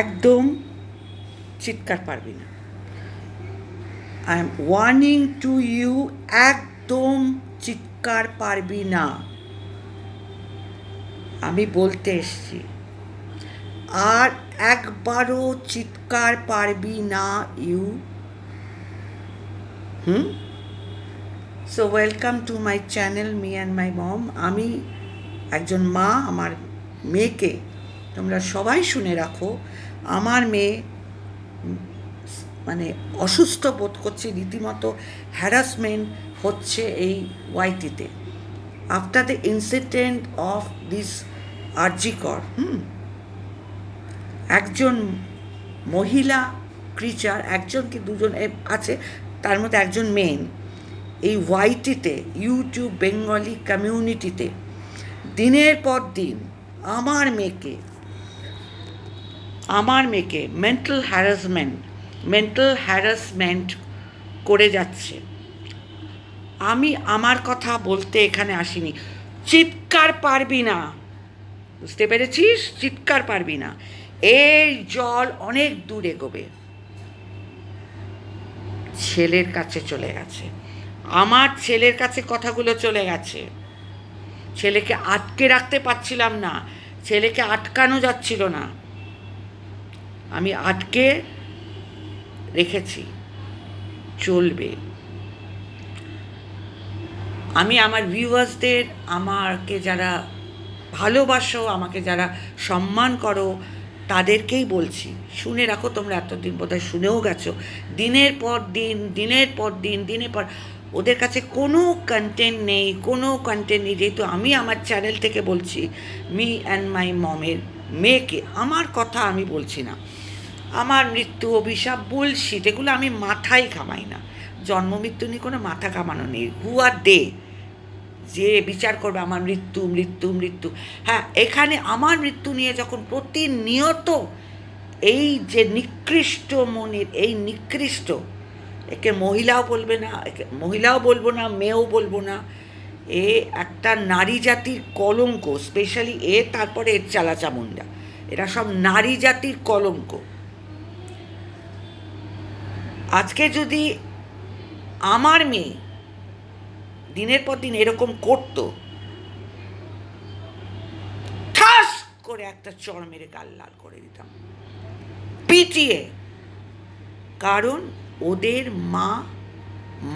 একদম চিৎকার পারবি না। I am warning to you একদম চিৎকার পারবি না। আমি বলতে এসছি, আর একবারও চিৎকার পারবি না you hmm? So welcome to my channel me and my mom আমি একজন মা, আমার মেয়েকে তোমরা সবাই শুনে রাখো, আমার মেয়ে মানে অসুস্থ বোধ করছে, রীতিমতো হ্যারাসমেন্ট হচ্ছে এই ওয়াইটিতে after the incident of this RG Kar, হুম? একজন মহিলা ক্রিচার একজন কি দুজন আছে, তার মধ্যে একজন মেন এই ওয়াইটিতে ইউটিউব বেঙ্গলি কমিউনিটিতে দিনের পর দিন, আমার মেয়েকে আমার মেয়েকে মেন্টাল হ্যারাসমেন্ট মেন্টাল হ্যারাসমেন্ট করে যাচ্ছে। আমি আমার কথা বলতে এখানে আসিনি। চিৎকার পারবি না। বুঝতে পেরেছিস? চিৎকার পারবি না। এই জল অনেক দূর এগোবে ছেলের কাছে চলে গেছে। আমার ছেলের কাছে কথাগুলো চলে গেছে। ছেলেকে আটকে রাখতে পারছিলাম না। ছেলেকে আটকানো যাচ্ছিল না। আমি আটকে রেখেছি, চলবে। আমি আমার ভিউয়ার্সদের আমাকে যারা ভালোবাসো, আমাকে যারা সম্মান করো, তাদেরকেই বলছি, শুনে রাখো তোমরা এতদিন বোধহয় শুনেও গেছো, দিনের পর দিন, দিনের পর দিন, দিনের পর, ওদের কাছে কোনো কন্টেন্ট নেই, কোনো কন্টেন্ট নেই, যেহেতু আমি আমার চ্যানেল থেকে বলছি মি অ্যান্ড মাই মমের মেয়েকে, আমার কথা আমি বলছি না। আমার মৃত্যু, অভিশাপ বলছি এগুলো আমি মাথায় কামাই না। জন্ম, মৃত্যু নিয়ে কোনো মাথা কামানো নেই। হু আর দে যে বিচার করবে আমার মৃত্যু মৃত্যু মৃত্যু। হ্যাঁ এখানে আমার মৃত্যু নিয়ে যখন প্রতিনিয়ত এই যে নিকৃষ্ট মনের, এই নিকৃষ্ট, একে মহিলাও বলবে না, একে মহিলাও বলব না, মেয়েও বলব না, এ একটা নারী জাতির কলঙ্ক স্পেশালি এ, তারপরে এর চালাচামুন্ডা। এরা সব নারী জাতির কলঙ্ক। আজকে যদি আমার মেয়ে দিনের পর দিন এরকম করতো, ঠাস করে একটা চড় মেরে গাল লাল করে দিতাম। পিটিয়ে। কারণ ওদের মা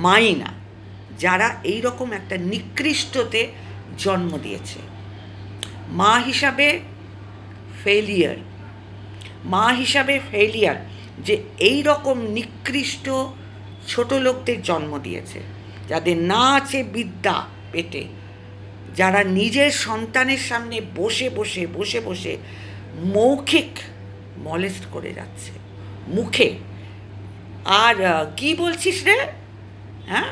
মাই না, যারা এই রকম একটা নিকৃষ্টতে জন্ম দিয়েছে। মা হিসাবে ফেলিয়ার মা হিসাবে ফেলিয়ার যে এই রকম নিকৃষ্ট ছোট লোকদের জন্ম দিয়েছে, যাদের না আছে বিদ্যা পেটে, যারা নিজের সন্তানের সামনে বসে বসে বসে বসে মৌখিক মলেস্ট করে যাচ্ছে, মুখে। আর কি বলছিস রে? হ্যাঁ?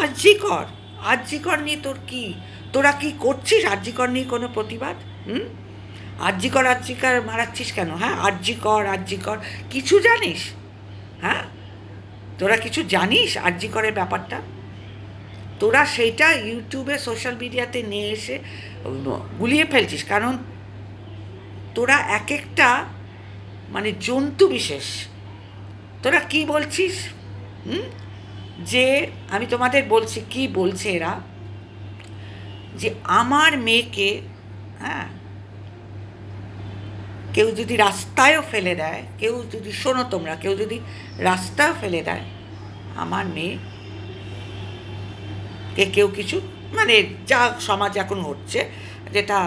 আর্যিকর আর্যিকর নিয়ে তোর কি, তোরা কি করছিস আর্যিকর নিয়ে কোনো প্রতিবাদ? হুম? আর্যিকর আর্যিকর মারাচ্ছিস কেন? হ্যাঁ আর্যিকর আর্যিকর কিছু জানিস? হ্যাঁ? তোরা কিছু জানিস আর্যিকরের ব্যাপারটা? তোরা সেইটা ইউটিউবে, সোশ্যাল মিডিয়াতে নিয়ে এসে গুলিয়ে ফেলছিস। কারণ তোরা এক একটা মানে জন্তু বিশেষ। তোরা কি বলছিস? হুম? যে আমি তোমাদের বলছি, কি বলছে এরা? যে আমার মেয়েকে হ্যাঁ কেউ যদি রাস্তায়ও ফেলে দেয়, কেউ যদি, শোনো তোমরা, কেউ যদি রাস্তায় ফেলে দেয়, আমার মেয়ে, কে কেউ কিছু মানে যা সমাজ এখন হচ্ছে যেটা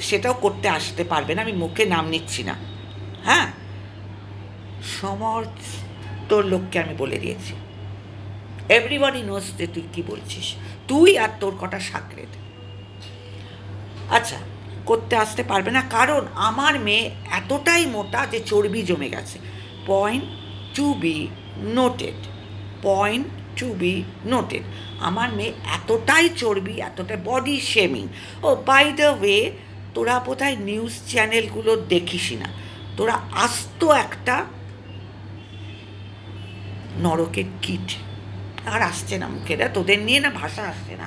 সেটাও করতে আসতে পারবে না, আমি মুখে নাম নিচ্ছি না। হ্যাঁ? সমস্ত লোককে আমি বলে দিয়েছি। এভরিবডি নোস যে তুই কী বলছিস। তুই আর তোর কটা সাকরেদ আচ্ছা করতে আসতে পারবে না। কারণ আমার মেয়ে এতটাই মোটা যে চর্বি জমে গেছে। Point to be noted point to be noted আমার মেয়ে এতটাই চর্বি, এতটাই body shaming oh by the way তোরা বোধহয় নিউজ চ্যানেলগুলো দেখিস না। তোরা আস্ত একটা নরকের কিট। আর আসছে না মুখে রে তোদের নিয়ে না ভাষা আসছে না।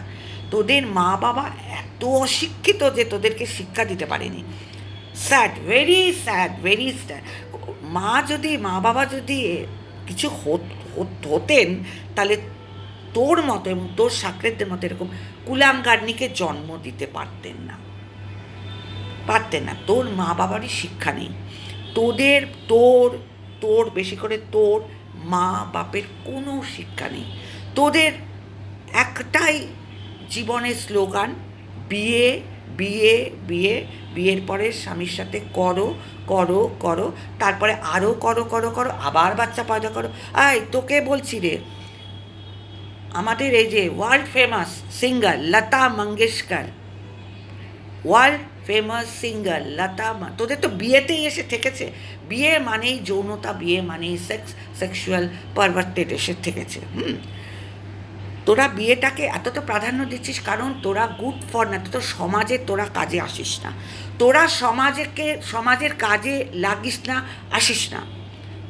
তোদের মা বাবা এত অশিক্ষিত যে তোদেরকে শিক্ষা দিতে পারেনি। Sad very sad very sad মা যদি, মা বাবা যদি কিছু হত- হত- হতেন, তাহলে তোর মতো এবং তোর সাকরেতদের মতো এরকম কুলাঙ্গারনিকে জন্ম দিতে পারতেন না। পারতেন না। তোর মা বাবারই শিক্ষা নেই। তোদের, তোর তোর, বেশি করে তোর মা বাপের কোনো শিক্ষা নেই। তোদের একটাই জীবনের স্লোগান, বিয়ে বিয়ে বিয়ে, বিয়ের পরে স্বামীর সাথে করো করো করো, তারপরে আরও করো করো করো, আবার বাচ্চা পয়দা করো। আয় তোকে বলছি রে, আমাদের এই যে world famous singer Lata Mangeshkar world famous singer Lata তোদের তো বিয়েতেই এসে ঠেকেছে বিয়ে মানেই যৌনতা, বিয়ে মানেই সেক্স সেক্সুয়াল পারভার্টেড এসে ঠেকেছে হুম? তোরা বিয়েটাকে এতটা প্রাধান্য দিচ্ছিস কারণ তোরা গুড ফর না তো সমাজে তোরা কাজে আসিস না। তোরা সমাজকে, সমাজের কাজে লাগিস না, আসিস না।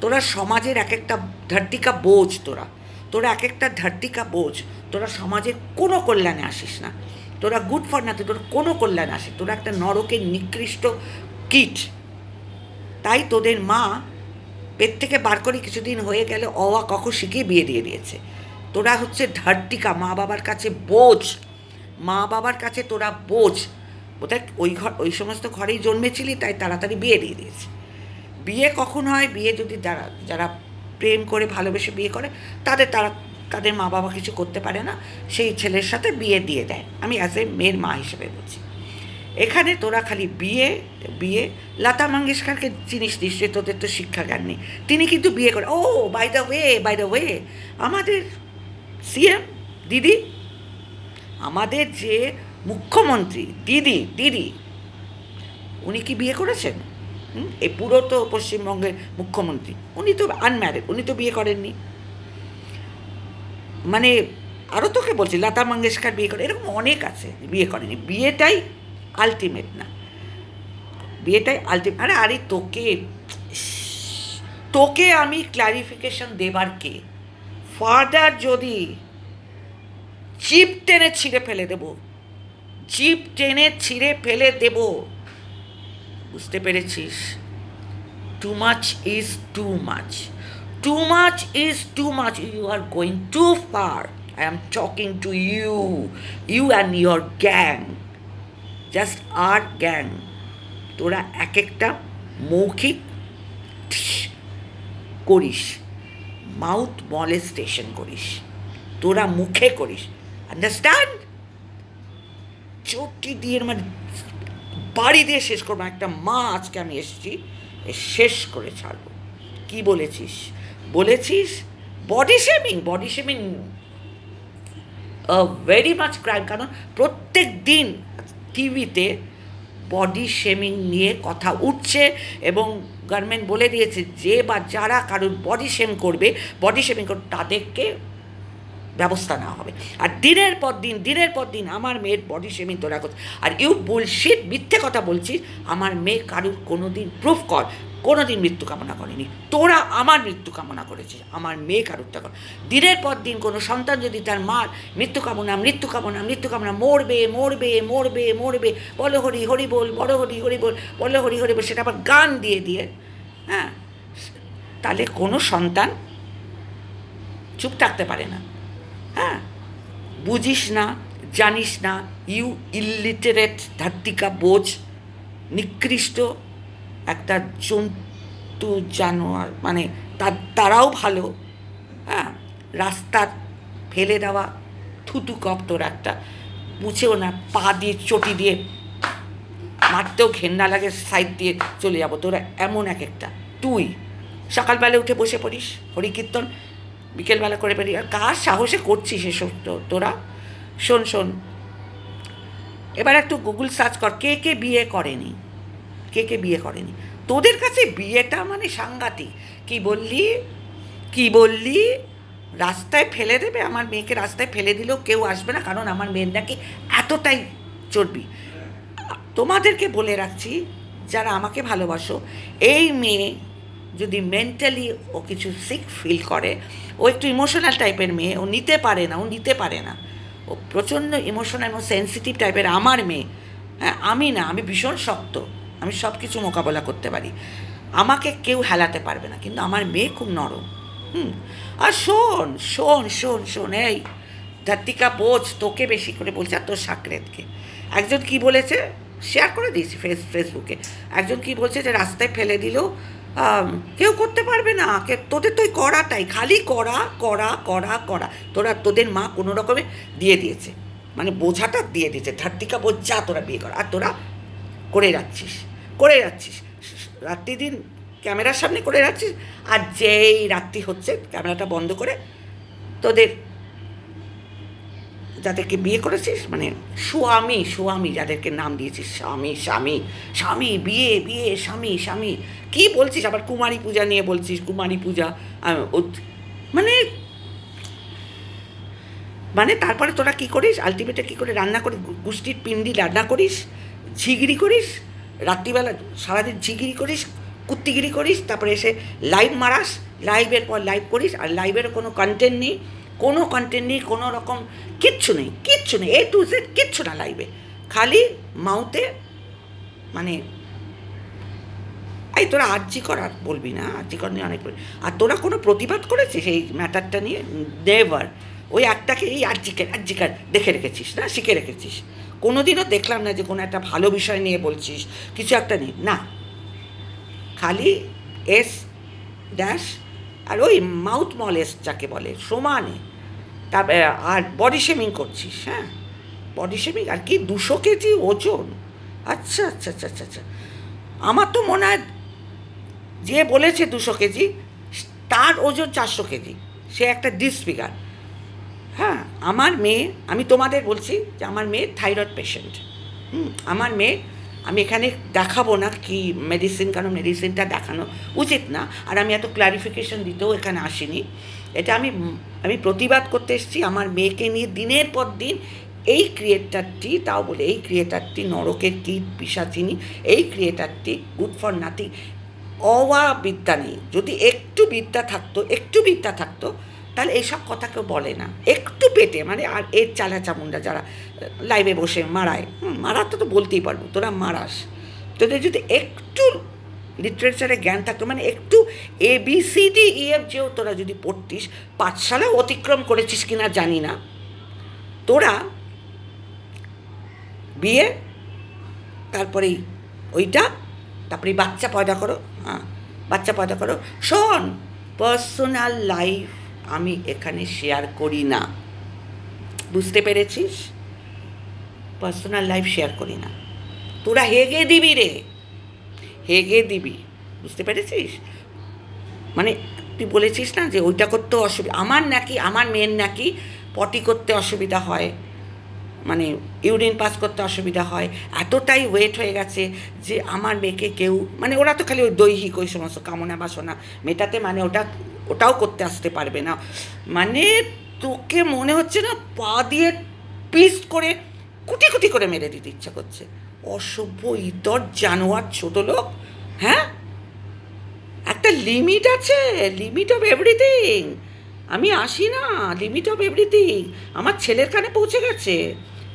তোরা সমাজের এক একটা ধর্তিকা বোঝ তোরা। তোরা এক একটা ধর্তিকা বোঝ। তোরা সমাজের কোনো কল্যাণে আসিস না। তোরা গুড ফর না তোর কোনো কল্যাণে আসে। তোরা একটা নরকের নিকৃষ্ট কীট। তাই তোদের মা পেট থেকে বার করে কিছুদিন হয়ে গেলে অওয়া কখ শিখিয়ে বিয়ে দিয়ে দিয়েছে। তোরা হচ্ছে ধার্তিকা মা বাবার কাছে বোঝ। মা বাবার কাছে তোরা বোঝ। বোধহয় ওই ঘর, ওই সমস্ত ঘরেই জন্মেছিলি, তাই তাড়াতাড়ি বিয়ে দিয়ে দিয়েছে। বিয়ে কখন হয়? বিয়ে যদি যারা যারা প্রেম করে, ভালোবেসে বিয়ে করে, তাদের, তারা, তাদের মা বাবা কিছু করতে পারে না। সেই ছেলের সাথে বিয়ে দিয়ে দেয়। আমি অ্যাজ এ মেয়ের মা হিসেবে বলছি। এখানে তোরা খালি বিয়ে বিয়ে, লতা মঙ্গেশকরকে জিনিস নিশ্চয়ই, তোদের তো শিক্ষা জ্ঞান নেই। তিনি কিন্তু বিয়ে করে, ও by the way by the way আমাদের সিএম দিদি আমাদের যে মুখ্যমন্ত্রী দিদি দিদি উনি কি বিয়ে করেছেন? এই পুরো তো পশ্চিমবঙ্গের মুখ্যমন্ত্রী। উনি তো আনম্যারিড উনি তো বিয়ে করেননি। মানে আরও তোকে বলছি, লতা মঙ্গেশকর বিয়ে করে, এরকম অনেক আছে বিয়ে করেনি। বিয়েটাই আলটিমেট না। বিয়েটাই আলটিমেট আরে আরে তোকে তোকে আমি ক্লারিফিকেশন দেবার কে? ফার্দার যদি জিপ টেনে ছিঁড়ে ফেলে দেব, জিপ টেনে ছিঁড়ে ফেলে দেব। বুঝতে পেরেছিস? Too much is too much too much is too much you are going too far I am talking to you you and your gang just R gang তোরা এক একটা মৌখিক করিস। মাউথ মলেস্টেশন করিস, তোরা মুখে করিস। আন্ডারস্ট্যান্ড চোটটি দিয়ে মানে বাড়ি দিয়ে শেষ করব। একটা মা আজকে আমি এসেছি শেষ করে ছাড়বো। কি বলেছিস? বলেছিস body shaming body shaming very much crime কারণ প্রত্যেক দিন টিভিতে বডি শেমিং নিয়ে কথা উঠছে এবং গভর্নমেন্ট বলে দিয়েছে, যে বা যারা কারোর বডি শেম করবে বডি শেমিং করবে তাদেরকে ব্যবস্থা নেওয়া হবে। আর দিনের পর দিন, দিনের পর দিন আমার মেয়ের বডি শেমিং তোরা করছে। আর ইউ বলছি মিথ্যে কথা বলছিস, আমার মেয়ে কারুর কোনো দিন প্রুফ কর। কোনো দিন মৃত্যু কামনা করেনি। তোরা আমার মৃত্যু কামনা করেছিস, আমার মেয়ে কারুরটা কর। দিনের পর দিন কোনো সন্তান যদি তার মার মৃত্যু কামনা মৃত্যু কামনা মৃত্যু কামনা, মরবে মরবে মরবে মরবে, বলো হরি হরি বল বড় হরি হরি বল, বলো হরি হরি বল, সেটা আবার গান দিয়ে দিয়ে হ্যাঁ তাহলে কোনো সন্তান চুপ থাকতে পারে না। হ্যাঁ বুঝিস না, জানিস না, ইউ ইলিটারেট ধাত্তিকা বোঝ, নিকৃষ্ট একটা জন্তু জানোয়ার মানে তার, তারাও ভালো হ্যাঁ? রাস্তার ফেলে দেওয়া, থুতু কপ তোর একটা, মুছেও না, পা দিয়ে, চটি দিয়ে, মারতেও ঘেন্না লাগে সাইড দিয়ে চলে যাব। তোরা এমন এক একটা। তুই, সকালবেলা উঠে বসে পড়িস, হরিকীর্তন, বিকেলবেলা করে বেরিয়ে আর কার সাহসে করছিস এসব তো- তোরা? শোন শোন, এবার একটু গুগল সার্চ কর, কে কে বিয়ে করেনি? কে কে বিয়ে করেনি। তোদের কাছে বিয়েটা মানে সাংঘাতিক। কি বললি? কি বললি? রাস্তায় ফেলে দেবে, আমার মেয়েকে রাস্তায় ফেলে দিলেও কেউ আসবে না, কারণ আমার মেয়ের নাকি এতটাই চর্বি। তোমাদেরকে বলে রাখছি, যারা আমাকে ভালোবাসো, এই মেয়ে যদি মেন্টালি ও কিছু সিক ফিল করে, ও একটু ইমোশনাল টাইপের মেয়ে, ও নিতে পারে না, ও নিতে পারে না। ও প্রচণ্ড ইমোশনাল এবং সেন্সিটিভ টাইপের আমার মেয়ে। হ্যাঁ আমি না, আমি ভীষণ শক্ত। আমি সব কিছু মোকাবেলা করতে পারি। আমাকে কেউ হেলাতে পারবে না, কিন্তু আমার মেয়ে খুব নরম। হুম? আর শোন শোন শোন শোন, এই ধাত্তিকা বোঝ, তোকে বেশি করে বলছে, আর তোর সাকরেতকে। একজন কি বলেছে? শেয়ার করে দিয়েছি ফেস ফেসবুকে একজন কি বলছে যে রাস্তায় ফেলে দিল কেউ করতে পারবে না। কে, তোদের তো ওই করাটাই খালি করা করা করা করা তোরা, তোদের মা কোনো রকমে দিয়ে দিয়েছে। মানে বোঝাটা দিয়ে দিয়েছে। ধাত্তিকা বোঝ তোরা বিয়ে কর। আর তোরা করে যাচ্ছিস করে যাচ্ছিস রাত্রি দিন ক্যামেরার সামনে করে যাচ্ছিস আর যেই রাত্রি হচ্ছে ক্যামেরাটা বন্ধ করে তোদের যাদেরকে বিয়ে করেছিস মানে স্বামী স্বামী যাদেরকে নাম দিয়েছিস, স্বামী স্বামী স্বামী, বিয়ে বিয়ে, স্বামী স্বামী। কি বলছিস আবার কুমারী পূজা নিয়ে বলছিস, কুমারী পূজা মানে মানে তারপরে তোরা কি করিস আলটিমেটে কি করে রান্না করিস, গু- গুষ্টির পিন্ডি রান্না করিস ঝিগড়ি করিস, রাত্রিবেলা সারাদিন ঝিগিরি করিস, কুত্তিগিরি করিস, তারপরে এসে লাইভ মারাস লাইভের পর লাইভ করিস, আর লাইভের কোনো কন্টেন্ট নেই, কোনো কন্টেন্ট নেই, কোনো রকম কিচ্ছু নেই কিচ্ছু নেই এ টু জেড কিচ্ছু না লাইভে খালি মাউতে মানে এই তোরা আর্জি কর আর বলবি না আর্জি কর নিয়ে অনেক। আর তোরা কোনো প্রতিবাদ করেছিস এই ম্যাটারটা নিয়ে? নেভার ওই একটাকে এই আর্জিকার আর্জিকার দেখে রেখেছিস না? শিখে রেখেছিস। কোনো দিনও দেখলাম না যে কোনো একটা ভালো বিষয় নিয়ে বলছিস, কিছু একটা নেই না। খালি এস ড্যাশ আর ওই মাউথ মলেস যাকে বলে, সমানে। তারপরে আর বডি শেমিং করছিস হ্যাঁ? বডি শেমিং আর কি, দুশো কেজি ওজন? আচ্ছা আচ্ছা আচ্ছা আচ্ছা আচ্ছা। আমার তো মনে হয় যে বলেছে দুশো কেজি, তার ওজন চারশো কেজি। সে একটা ডিসফিগার হ্যাঁ আমার মেয়ে, আমি তোমাদের বলছি যে আমার মেয়ে থাইরয়েড পেশেন্ট হুম, আমার মেয়ে, আমি এখানে দেখাবো না কি মেডিসিন কারণ মেডিসিনটা দেখানো উচিত না, আর আমি এত ক্লারিফিকেশন দিতেও এখানে আসিনি। এটা আমি আমি প্রতিবাদ করতে এসেছি, আমার মেয়েকে নিয়ে দিনের পর দিন এই ক্রিয়েটারটি তাও বলে এই ক্রিয়েটারটি নরকের কীট, পিসাচিনি, এই ক্রিয়েটারটি গুড ফর নাথিং অওয়া বিদ্যা নেই। যদি একটু বিদ্যা থাকতো, একটু বিদ্যা থাকতো তাহলে এইসব কথা কেউ বলে না। একটু পেটে মানে আর এর চালা চামুন্ডা যারা লাইভে বসে মারায় মারাতে তো বলতেই পারব, তোরা মারাস। তোদের যদি একটু লিটারেচারে জ্ঞান থাকতো মানে একটু A B C D E F যেও তোরা যদি পড়তিস পাঠশালা অতিক্রম করেছিস কি না জানি না। তোরা বিয়ে, তারপরেই ওইটা তারপরে বাচ্চা পয়দা করো হ্যাঁ বাচ্চা পয়দা করো। শোন পার্সোনাল লাইফ আমি এখানে শেয়ার করি না। বুঝতে পেরেছিস? পার্সোনাল লাইফ শেয়ার করি না। তোরা হেগে দিবি রে। হেগে দিবি। বুঝতে পেরেছিস? মানে তুই বলেছিস না যে ওইটা করতে অসুবিধা আমার নাকি, আমার মেয়ের নাকি পটি করতে অসুবিধা হয়। মানে ইউরিন পাস করতে অসুবিধা হয়। এতটাই ওয়েট হয়ে গেছে যে আমার মেয়েকে কেউ মানে ওরা তো খালি ওই দৈহিক ওই সমস্ত কামনা বাসনা মেটাতে মানে ওটা ওটাও করতে আসতে পারবে না। মানে তোকে মনে হচ্ছে না পা দিয়ে পিস করে কুটি কুটি করে মেরে দিতে ইচ্ছা করছে। অসভ্য ইতর জানোয়ার, ছোট লোক হ্যাঁ? একটা লিমিট আছে লিমিট অফ এভরিথিং আমি আসি না লিমিট অফ এভরিথিং আমার ছেলের কানে পৌঁছে গেছে।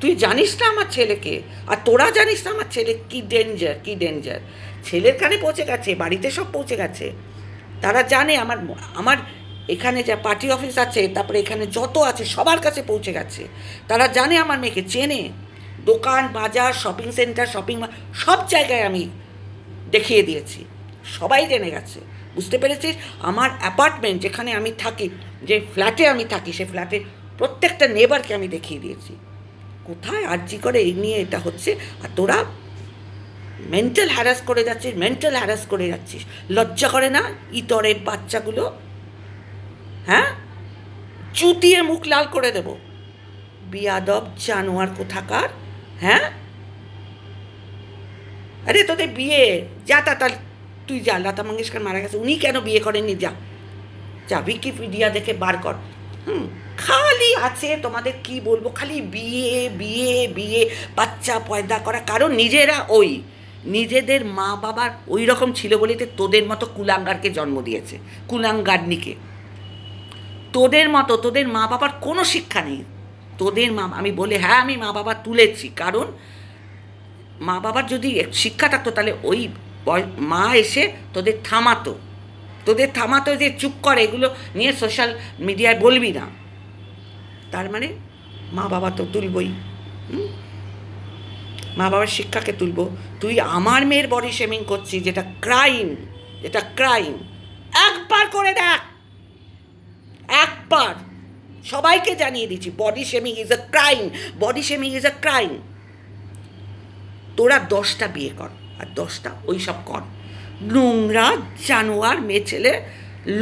তুই জানিস না আমার ছেলেকে? আর তোরা জানিস না আমার ছেলে কি ডেঞ্জার কি ডেঞ্জার ছেলের কানে পৌঁছে গেছে, বাড়িতে সব পৌঁছে গেছে। তারা জানে আমার আমার এখানে যা পার্টি অফিস আছে, তারপরে এখানে যত আছে, সবার কাছে পৌঁছে গেছে। তারা জানে আমার মেয়েকে, চেনে। দোকান, বাজার শপিং সেন্টার শপিং মল সব জায়গায় আমি দেখিয়ে দিয়েছি। সবাই জেনে গেছে। বুঝতে পেরেছিস? আমার অ্যাপার্টমেন্ট যেখানে আমি থাকি, যে ফ্ল্যাটে আমি থাকি, সে ফ্ল্যাটের প্রত্যেকটা নেবারকে আমি দেখিয়ে দিয়েছি। কোথায় আর্জি করে এই নিয়ে এটা হচ্ছে? আর তোরা মেন্টাল হ্যারাস করে যাচ্ছিস মেন্টাল হ্যারাস করে যাচ্ছিস। লজ্জা করে না ইতরের বাচ্চাগুলো? হ্যাঁ? চুতিয়ে মুখ লাল করে দেব। বিয়াদব জানোয়ার কোথাকার? হ্যাঁ? আরে তোদের বিয়ে, যা তা তার তুই যা, লতা মঙ্গেশকর মারা গেছে, উনি কেন বিয়ে করেননি? যা। যা উইকিপিডিয়া দেখে বার কর। হুম, খালি আছে তোমাদের কি বলব? খালি বিয়ে বিয়ে বিয়ে, বাচ্চা পয়দা করা। কারণ নিজেরা ওই নিজেদের মা বাবার ওই রকম ছিল বলেই তো তোদের মতো কুলাঙ্গারকে জন্ম দিয়েছে, কুলাঙ্গারনিকে। তোদের মতো, তোদের মা বাবার কোনো শিক্ষা নেই। তোদের মা, আমি বলে হ্যাঁ আমি মা বাবা তুলেছি, কারণ মা বাবার যদি শিক্ষা থাকতো, তাহলে ওই মা এসে তোদের থামাতো। তোদের থামাতো যে চুপ করে, এগুলো নিয়ে সোশ্যাল মিডিয়ায় বলবি না। তার মানে মা বাবা তো তুলবই, হুম? মা বাবার শিক্ষাকে তুলবো। তুই আমার মেয়ের বডি শেমিং করছিস, যেটা ক্রাইম যেটা ক্রাইম একবার করে দেখ। একবার। সবাইকে জানিয়ে দিচ্ছি body shaming is a crime body shaming is a crime তোরা দশটা বিয়ে কর, আর দশটা ওই সব কর। নোংরা জানোয়ার মেয়ে ছেলে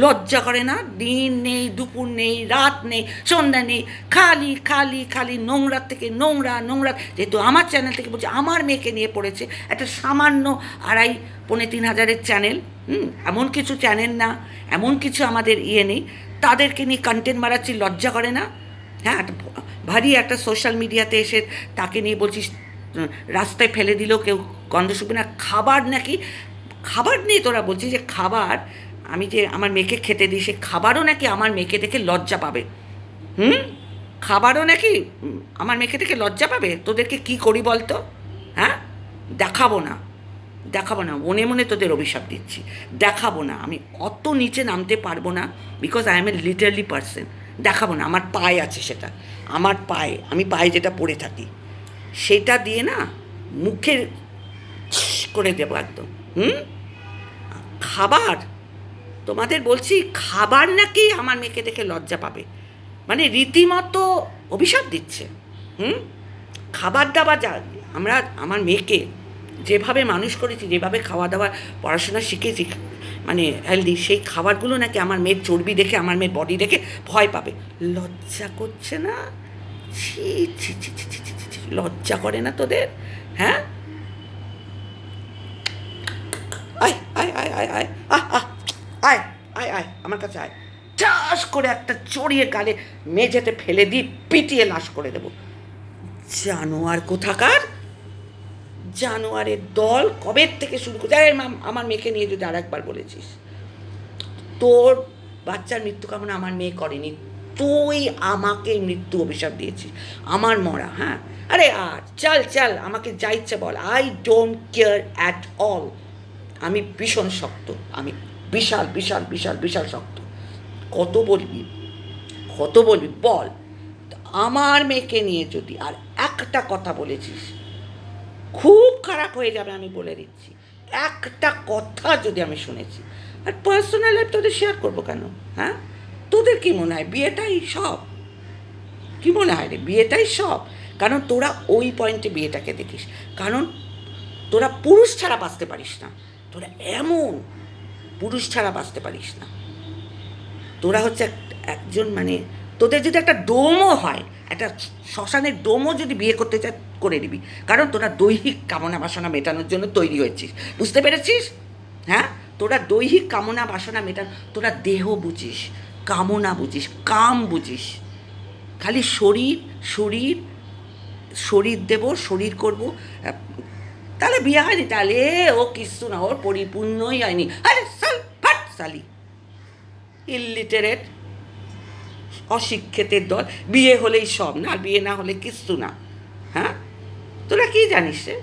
লজ্জা করে না? দিন নেই, দুপুর নেই, রাত নেই, সন্ধ্যা নেই, খালি খালি খালি নোংরার থেকে নোংরা নোংরা। যেহেতু আমার চ্যানেল থেকে বলছি, আমার মেয়েকে নিয়ে পড়েছে একটা সামান্য আড়াই, পৌনে তিন হাজারের চ্যানেল হুম, এমন কিছু চ্যানেল না, এমন কিছু আমাদের ইয়ে নেই। তাদেরকে নিয়ে কন্টেন্ট মারাচ্ছি লজ্জা করে না? হ্যাঁ ভারী একটা সোশ্যাল মিডিয়াতে এসে তাকে নিয়ে বলছিস রাস্তায় ফেলে দিলেও কেউ গন্ধ শুকবে না। খাবার নাকি, খাবার নিয়ে তোরা বলছিস যে খাবার আমি যে আমার মেয়েকে খেতে দিই, সে খাবারও নাকি আমার মেয়েকে দেখে লজ্জা পাবে। হুম? খাবারও নাকি আমার মেয়েকে দেখে লজ্জা পাবে? তোদেরকে কি করি বলতো? হ্যাঁ? দেখাবো না। দেখাবো না। মনে মনে তোদের অভিশাপ দিচ্ছি। দেখাবো না। আমি অত নিচে নামতে পারব না because I am a literally person দেখাবো না। আমার পায়ে আছে সেটা। আমার পায়ে। আমি পায়ে যেটা পরে থাকি। সেটা দিয়ে না মুখে করে দেবো একদম। হুম? খাবার তোমাদের বলছি খাবার নাকি আমার মেয়েকে দেখে লজ্জা পাবে মানে রীতিমতো অভিশাপ দিচ্ছে হুম খাবার দাবার যা আমরা আমার মেয়েকে যেভাবে মানুষ করেছি যেভাবে খাওয়া দাওয়া পড়াশোনা শিখেছি মানে হেলদি সেই খাবারগুলো নাকি আমার মেয়ের চর্বি দেখে আমার মেয়ের বডি দেখে ভয় পাবে লজ্জা করছে না ছি ছি ছি ছি ছি ছি ছি, লজ্জা করে না তোদের হ্যাঁ আয় আয় আয় আয় আয় আহ আহ আয় আয় আয়, আমার কাছে আয়। চাষ করে একটা চড়িয়ে গালে মেঝেতে ফেলে দিয়ে পিটিয়ে লাশ করে দেবো। জানোয়ার কোথাকার? জানোয়ারের দল কবে থেকে শুরু করে আমার মেয়েকে নিয়ে যদি আর একবার বলেছিস। তোর বাচ্চার মৃত্যু কামনা আমার মেয়ে করেনি। তুই আমাকে মৃত্যু অভিশাপ দিয়েছিস। আমার মরা হ্যাঁ? আরে আর, চল চল, আমাকে যা ইচ্ছে বল। I don't care at all আমি ভীষণ শক্ত, আমি বিশাল বিশাল বিশাল বিশাল শক্ত। কত বলবি? কত বলবি? বল। আমার মেয়েকে নিয়ে যদি আর একটা কথা বলেছিস, খুব খারাপ হয়ে যাবে আমি বলে দিচ্ছি। একটা কথা যদি আমি শুনেছি। আর পার্সোনাল লাইফ তোদের শেয়ার করব কেন? হ্যাঁ? তোদের কি মনে হয়? বিয়েটাই সব। কি মনে হয় রে? বিয়েটাই সব। কারণ তোরা ওই পয়েন্টে বিয়েটাকে দেখিস। কারণ তোরা পুরুষ ছাড়া বাঁচতে পারিস না। তোরা এমন পুরুষ ছাড়া বাঁচতে পারিস না। তোরা হচ্ছে এক- একজন মানে তোদের যদি একটা ডোমও হয়, একটা শ্মশানের ডোমও যদি বিয়ে করতে চায় করে নিবি। কারণ তোরা দৈহিক কামনা বাসনা মেটানোর জন্য তৈরি হয়েছিস। বুঝতে পেরেছিস? হ্যাঁ? তোরা দৈহিক কামনা বাসনা মেটান, তোরা দেহ বুঝিস, কামনা বুঝিস, কাম বুঝিস। খালি শরীর শরীর শরীর দেব, শরীর করব তাহলে বিয়ে হয়নি? তাহলে ও কিছু না, ওর পরিপূর্ণই হয়নি। আরে সাল, ফাট সালি। ইলিটারেট অশিক্ষিতের দল। বিয়ে হলেই সব না, আর বিয়ে না হলে কিচ্ছু না। হ্যাঁ? তোরা কি জানিস রে?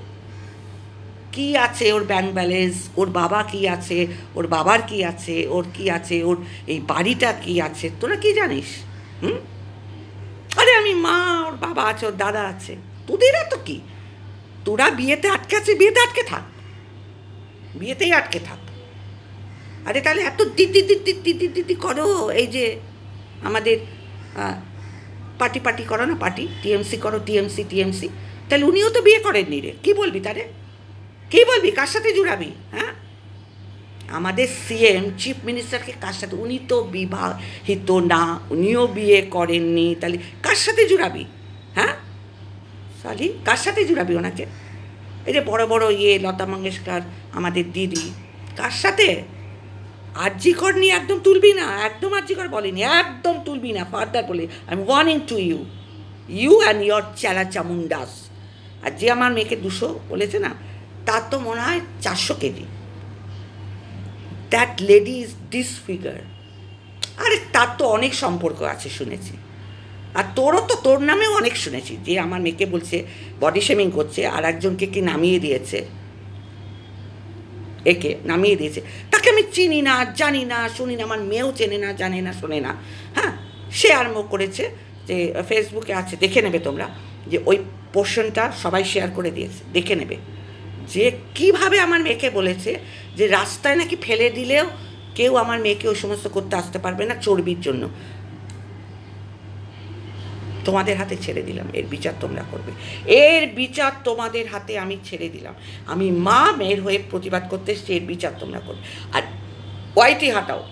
কি আছে ওর ব্যাংক ব্যালেন্স ওর বাবা কি আছে? ওর বাবার কি আছে? ওর কি আছে? ওর এই বাড়িটা কি আছে? তোরা কি জানিস? হুম? আরে আমি মা, ওর বাবা আছে, ওর দাদা আছে। তোদের এত কি? তোরা বিয়েতে আটকে আছে বিয়েতে আটকে থাক। বিয়েতেই আটকে থাক। আরে তাহলে এত দিদি দিদি দিদি দিদি করো, এই যে আমাদের পার্টি পার্টি করো না, পার্টি টিএমসি করো টিএমসি টিএমসি তাহলে উনিও তো বিয়ে করেননি রে, কী বলবি তারে কী বলবি, কার সাথে জুড়াবি হ্যাঁ? আমাদের সিএম চিফ মিনিস্টারকে কার সাথে? উনি তো বিবাহিত না, উনিও বিয়ে করেননি, তাহলে কার সাথে জুড়াবি হ্যাঁ? সালি কার সাথে জুড়াবি ওনাকে? এই যে বড় বড় ইয়ে লতা মঙ্গেশকর, আমাদের দিদি, কার সাথে? আর্যিকর নিয়ে একদম তুলবি না, একদম আর্যিকর বলেনি, একদম তুলবি না, ফার্দার বলে। I am to you you and your চেলা চামুন্ডাস আর যে আমার মেয়েকে দুশো বলেছে না, তার তো মনে হয় চারশো KG. That lady is disfigure আরে তার তো অনেক সম্পর্ক আছে, শুনেছি। আর তোরও তো, তোর নামেও অনেক শুনেছি যে আমার মেয়েকে বলছে বডি শেমিং করছে, আর একজনকে কি নামিয়ে দিয়েছে? একে নামিয়ে দিয়েছে। তাকে আমি চিনি না, জানি না, শুনি না, আমার মেয়েও চেনে না, জানে না, শোনে না। হ্যাঁ সে আরম্ভ করেছে যে ফেসবুকে আছে, দেখে নেবে তোমরা যে ওই পোর্শনটা সবাই শেয়ার করে দিয়েছে, দেখে নেবে। যে কীভাবে আমার মেয়েকে বলেছে যে রাস্তায় নাকি ফেলে দিলেও কেউ আমার মেয়েকে ওই সমস্ত করতে আসতে পারবে না চর্বির জন্য। তোমাদের হাতে ছেড়ে দিলাম, এর বিচার তোমরা করবে। এর বিচার তোমাদের হাতে আমি ছেড়ে দিলাম। আমি মা মেয়ের হয়ে প্রতিবাদ করতে এসেছি, এর বিচার তোমরা করবে। আর ওয়াইটি হাটাও।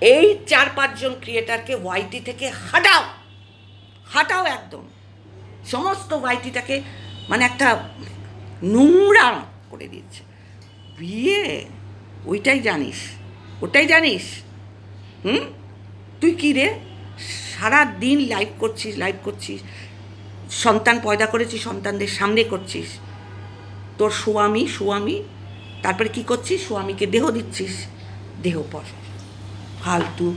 এই চার পাঁচজন ক্রিয়েটারকে ওয়াইটি থেকে হাটাও। হাটাও একদম। সমস্ত ওয়াইটিটাকে মানে একটা নোংরা করে দিয়েছে। বিয়ে? ওইটাই জানিস। ওটাই জানিস? হুম? তুই কী রে? সারা দিন লাইভ করছিস লাইভ করছিস। সন্তান পয়দা করেছিস, সন্তানদের সামনে করছিস। তোর স্বামী স্বামী তারপরে কি করছিস? স্বামীকে দেহ দিচ্ছিস। দেহ পর। ফালতু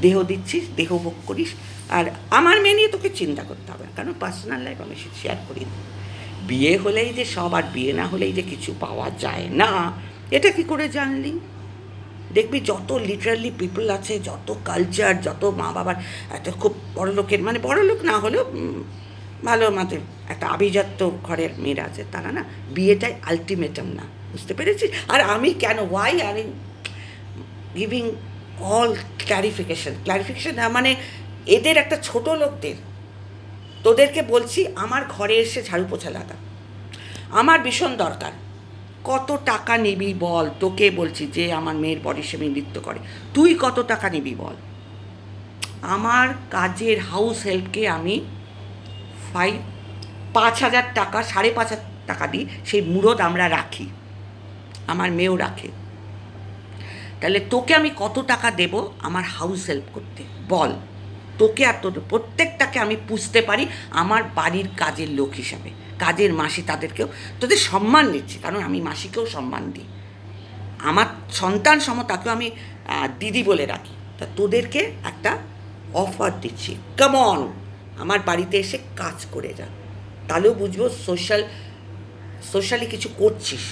দেহ দিচ্ছিস, দেহ ভোগ করিস। আর আমার মেয়ে নিয়ে তোকে চিন্তা করতে হবে, কারণ পার্সোনাল লাইফ আমি শেয়ার করি না বিয়ে হলেই যে সব, আর বিয়ে না হলেই যে কিছু পাওয়া যায় না। এটা কি করে জানলি? দেখবি যত লিটারালি পিপল আছে, যত কালচার যত মা বাবার একটা খুব বড় লোকের মানে বড় লোক না হলেও ভালো মাঝে একটা আভিজাত্য ঘরের মেয়েরা আছে, তারা না বিয়েটাই আলটিমেটাম না, বুঝতে পেরেছিস? আর আমি কেন why are giving all clarification clarification মানে এদের একটা ছোট লোকদের, তোদেরকে বলছি আমার ঘরে এসে ঝাড়ু পোছা লাগা আমার ভীষণ দরকার। কত টাকা নিবি বল? তোকে বলছি যে আমার মেয়ের শেমিং নৃত্য করে। তুই কত টাকা নিবি বল? আমার কাজের হাউস হেল্পকে আমি ফাইভ পাঁচ হাজার টাকা, সাড়ে পাঁচ হাজার টাকা দিই, সেই মুরদ আমরা রাখি। আমার মেয়েও রাখে। তাহলে তোকে আমি কত টাকা দেব আমার হাউস হেল্প করতে? বল। তোকে আর তোর প্রত্যেকটাকে আমি পুষতে পারি আমার বাড়ির কাজের লোক হিসাবে। কাজের মাসি তাদেরকেও তোদের সম্মান দিচ্ছি, কারণ আমি মাসিকেও সম্মান দিই। আমার সন্তান সম তাকেও আমি দিদি বলে রাখি। তা তোদেরকে একটা অফার দিচ্ছি। কেমন আমার বাড়িতে এসে কাজ করে যা। তাহলেও বুঝব সোশ্যাল সোশ্যালি কিছু করছিস।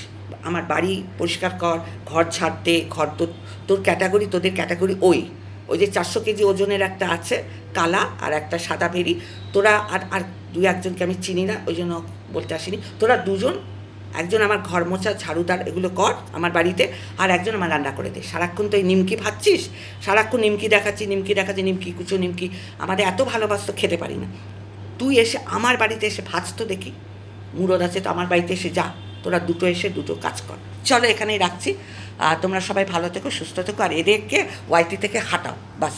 আমার বাড়ি পরিষ্কার কর, ঘর ছাড়তে, ঘর তোর তোর ক্যাটাগরি তোদের ক্যাটাগরি ওই। ওই যে চারশো কেজি ওজনের একটা আছে, কালা আর একটা সাদা ভেরি। তোরা আর আর দুই একজনকে আমি চিনি না, ওই জন্য বলতে আসিনি। তোরা দুজন, একজন আমার ঘর মোছা ঝাড়ুদার, এগুলো কর আমার বাড়িতে, আর একজন আমার রান্না করে দে। সারাক্ষণ তো এই নিমকি ভাবছিস সারাক্ষণ নিমকি দেখাচ্ছি নিমকি দেখাচ্ছি, নিমকি কুচো, নিমকি। আমাদের এত ভালোবাসতো, খেতে পারি না। তুই এসে আমার বাড়িতে এসে ভাজ তো দেখি। মুরদ আছে তো আমার বাড়িতে এসে যা। তোরা দুটো এসে দুটো কাজ কর। চলো এখানেই রাখছি। আর তোমরা সবাই ভালো থেকো সুস্থ থেকো আর এদেরকে ওয়াইটি থেকে হাঁটাও বাস।